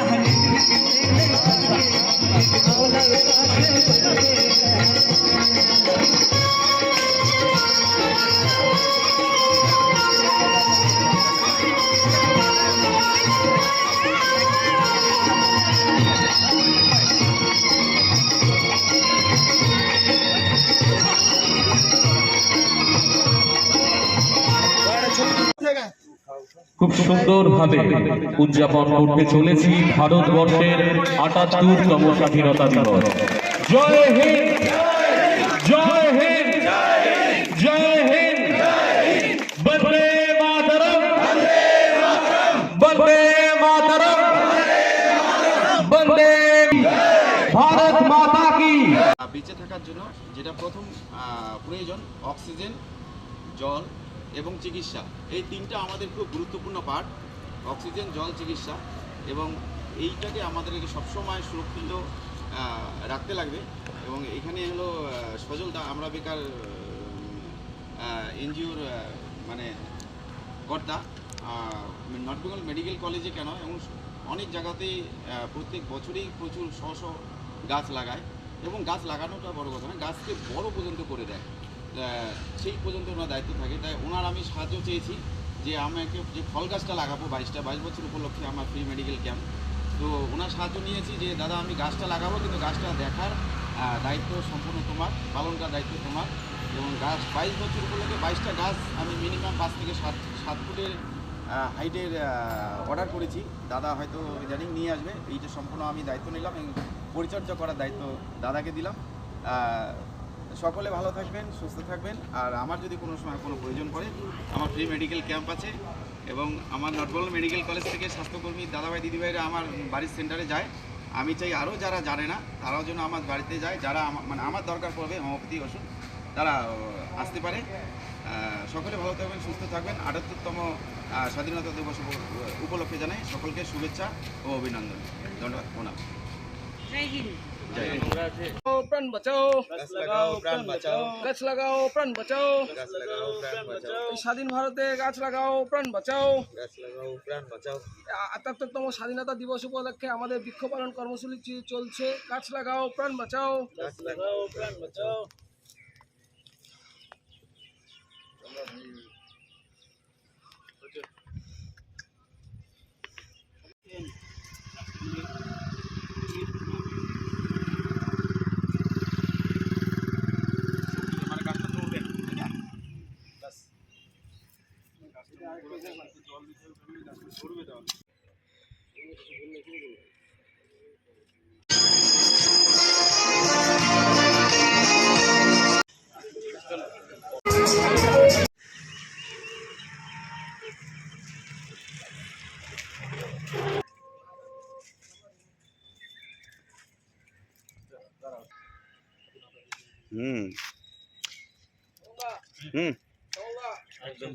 I'm খুব সুন্দরভাবে উদযাপন করতে চলেছি ভারতবর্ষের আটাত্তরতম স্বাধীনতা দিবস। জয় হিন্দ জয় হিন্দ জয় হিন্দ বন্দে মাতরম বন্দে মাতরম বন্দে ভারত মাতা কি। বেঁচে থাকার জন্য যেটা প্রথম আহ, প্রয়োজন অক্সিজেন জল এবং চিকিৎসা। এই তিনটা আমাদের খুব গুরুত্বপূর্ণ পার্ট অক্সিজেন, জল, চিকিৎসা। এবং এইটাকে আমাদেরকে সবসময় সুরক্ষিত রাখতে লাগবে। এবং এখানে হলো সজলদা, আমরা বেকার এনজিওর মানে কর্তা নর্থ বেঙ্গল মেডিকেল কলেজে কেন? এবং অনেক জায়গাতেই প্রত্যেক বছরেই প্রচুর শ গাছ লাগায়। এবং গাছ লাগানোটা বড় কথা না, গাছকে বড় পর্যন্ত করে দেয়। সেই পর্যন্ত ওনার দায়িত্ব থাকে। তাই ওনার আমি সাহায্য চেয়েছি যে আমাকে যে ফল গাছটা লাগাবো বাইশটা, বাইশ বছর উপলক্ষে আমার ফ্রি মেডিকেল ক্যাম্প তো ওনার সাহায্য নিয়েছি যে, দাদা, আমি গাছটা লাগাবো, কিন্তু গাছটা দেখার দায়িত্ব সম্পূর্ণ তোমার পালন করার দায়িত্ব তোমার। এবং গাছ, বাইশ বছর উপলক্ষে বাইশটা গাছ আমি মিনিমাম পাঁচ থেকে সাত সাত ফুটের হাইটের অর্ডার করেছি। দাদা হয়তো ইদানিং নিয়ে আসবে। এইটা সম্পূর্ণ আমি দায়িত্ব নিলাম এবং পরিচর্যা করার দায়িত্ব দাদাকে দিলাম। সকলে ভালো থাকবেন, সুস্থ থাকবেন। আর আমার যদি কোনো সময় কোনো প্রয়োজন পড়ে, আমার ফ্রি মেডিকেল ক্যাম্প আছে এবং আমার নটবল মেডিকেল কলেজ থেকে স্বাস্থ্যকর্মী দাদাভাই, দিদিভাইরা আমার বাড়ির সেন্টারে যায়। আমি চাই আরও যারা জানে না, তারাও যেন আমার বাড়িতে যায়। যারা মানে আমার দরকার পড়বে হোমিওপ্যাথি ওষুধ, তারা আসতে পারে। সকলে ভালো থাকবেন, সুস্থ থাকবেন। আটাত্তরতম স্বাধীনতা দিবস উপলক্ষে জানাই সকলকে শুভেচ্ছা ও অভিনন্দন। ধন্যবাদ, প্রণাম। প্রাণ বাঁচাও গাছ লাগাও প্রাণ বাঁচাও স্বাধীন ভারতে গাছ লাগাও প্রাণ বাঁচাও। আটাত্তরতম স্বাধীনতা দিবস উপলক্ষে আমাদের বৃক্ষ পালন কর্মসূচি চলছে গাছ লাগাও প্রাণ বাঁচাও। গাছ লাগাও প্রাণ বাঁচাও হুম। হুম। একদম।